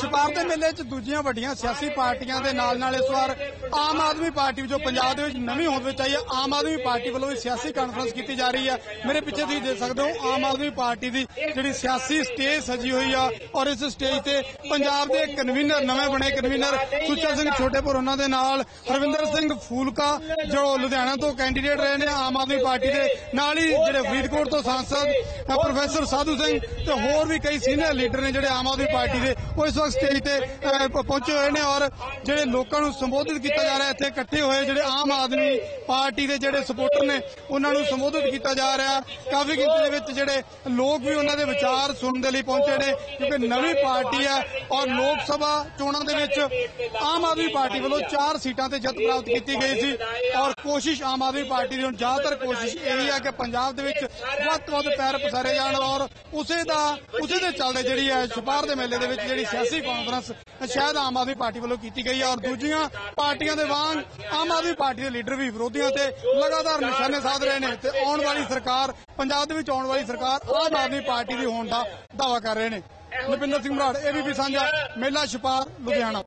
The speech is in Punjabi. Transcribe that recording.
ਛਪਾਰ ਦੇ ਮੇਲੇ 'ਚ ਦੂਜੀਆਂ ਵੱਡੀਆਂ ਸਿਆਸੀ ਪਾਰਟੀਆਂ ਦੇ ਨਾਲ ਨਾਲ ਇਸ ਵਾਰ ਆਮ ਆਦਮੀ ਪਾਰਟੀ ਜੋ ਪੰਜਾਬ ਦੇ ਵਿੱਚ ਨਵੀਂ ਹੋਂਦ ਵਿੱਚ ਆਈ ਹੈ। ਆਮ ਆਦਮੀ ਪਾਰਟੀ ਵੱਲੋਂ ਵੀ ਸਿਆਸੀ ਕਾਨਫਰੰਸ ਕੀਤੀ ਜਾ ਰਹੀ ਹੈ। ਮੇਰੇ ਪਿੱਛੇ ਤੁਸੀਂ ਦੇਖ ਸਕਦੇ ਹੋ ਆਮ ਆਦਮੀ ਪਾਰਟੀ ਦੀ ਜਿਹੜੀ ਸਿਆਸੀ ਸਟੇਜ ਸਜੀ ਹੋਈ ਆ ਔਰ ਇਸ ਸਟੇਜ ਤੇ ਪੰਜਾਬ ਦੇ ਕਨਵੀਨਰ ਨਵੇਂ ਬਣੇ ਕਨਵੀਨਰ ਸੁੱਚਾ ਸਿੰਘ ਛੋਟੇਪੁਰ ਉਹਨਾਂ ਦੇ ਨਾਲ ਹਰਵਿੰਦਰ ਸਿੰਘ ਫੂਲਕਾ ਜੋ ਲੁਧਿਆਣਾ ਤੋਂ ਕੈਂਡੀਡੇਟ ਰਹੇ ਨੇ ਆਮ ਆਦਮੀ ਪਾਰਟੀ ਦੇ। ਨਾਲ ਹੀ ਜਿਹੜੇ ਫਰੀਦਕੋਟ ਤੋਂ ਸਾਂਸਦ ਅ, ਪ੍ਰੋਫੈਸਰ ਸਾਧੂ ਸਿੰਘ ਤੇ ਹੋਰ ਵੀ ਕਈ ਸੀਨੀਅਰ ਲੀਡਰ ਨੇ ਜਿਹੜੇ ਆਮ ਆਦਮੀ ਪਾਰਟੀ ਦੇ ਉਹ ਇਸ ਵਕਤ ਸਟੇਜ ਤੇ ਪਹੁੰਚੇ ਹੋਏ ਨੇ ਔਰ ਜਿਹੜੇ ਲੋਕਾਂ ਨੂੰ ਸੰਬੋਧਿਤ ਕੀਤਾ ਜਾ ਰਿਹਾ, ਇੱਥੇ ਇਕੱਠੇ ਹੋਏ ਜਿਹੜੇ ਆਮ ਆਦਮੀ ਪਾਰਟੀ ਦੇ ਜਿਹੜੇ ਸਪੋਰਟਰ ਨੇ, ਉਹਨਾਂ ਨੂੰ ਸੰਬੋਧਿਤ ਕੀਤਾ ਜਾ ਰਿਹਾ। ਕਾਫੀ ਗਿਣਤੀ ਦੇ ਵਿੱਚ ਜਿਹੜੇ ਲੋਕ ਵੀ ਉਹਨਾਂ ਦੇ ਵਿਚਾਰ ਸੁਣਨ ਦੇ ਲਈ ਪਹੁੰਚੇ ਨੇ, ਕਿਉਂਕਿ ਨਵੀਂ ਪਾਰਟੀ ਹੈ ਔਰ ਲੋਕ ਸਭਾ ਚੋਣਾਂ ਦੇ ਵਿੱਚ ਆਮ ਆਦਮੀ ਪਾਰਟੀ ਵੱਲੋਂ 4 ਸੀਟਾਂ ਤੇ ਜਿੱਤ ਪ੍ਰਾਪਤ ਕੀਤੀ ਗਈ ਸੀ ਔਰ ਕੋਸ਼ਿਸ਼ ਆਮ ਆਦਮੀ ਪਾਰਟੀ ਦੀ, ਹੁਣ ਜ਼ਿਆਦਾਤਰ ਕੋਸ਼ਿਸ਼ ਇਹੀ ਹੈ ਕਿ ਪੰਜਾਬ ਦੇ ਵਿੱਚ ਵੱਧ ਤੋਂ ਵੱਧ ਪੈਰ ਪਸਾਰੇ ਜਾਣ ਔਰ ਉਸੇ ਦਾ, ਉਸੇ ਦੇ ਚੱਲਦੇ ਜਿਹੜੀ ਹੈ ਛਪਾਰ ਦੇ ਮੇਲੇ ਦੇ ਵਿੱਚ ਜਿਹੜੀ ਸਿਆਸੀ ਕਾਨਫਰੰਸ ਸ਼ਾਇਦ ਆਮ ਆਦਮੀ ਪਾਰਟੀ ਵੱਲੋਂ ਕੀਤੀ ਗਈ ਹੈ ਔਰ ਦੂਜੀਆਂ ਪਾਰਟੀਆਂ ਦੇ ਵਾਂਗ ਆਮ ਆਦਮੀ ਪਾਰਟੀ ਦੇ ਲੀਡਰ ਵੀ ਵਿਰੋਧੀਆਂ ਤੇ ਲਗਾਤਾਰ ਨਿਸ਼ਾਨੇ ਸਾਧ ਰਹੇ ਨੇ ਤੇ ਆਉਣ ਵਾਲੀ ਸਰਕਾਰ, ਪੰਜਾਬ ਦੇ ਵਿੱਚ ਆਉਣ ਵਾਲੀ ਸਰਕਾਰ ਆਮ ਆਦਮੀ ਪਾਰਟੀ ਦੀ ਹੋਣ ਦਾ ਦਾਅਵਾ ਕਰ ਰਹੇ ਨੇ। ਨਵਿੰਦਰ ਸਿੰਘ ਬਰਾੜ ਏਬੀਪੀ ਸਾਂਝਾ, ਮੇਲਾ ਛਪਾਰ, ਲੁਧਿਆਣਾ।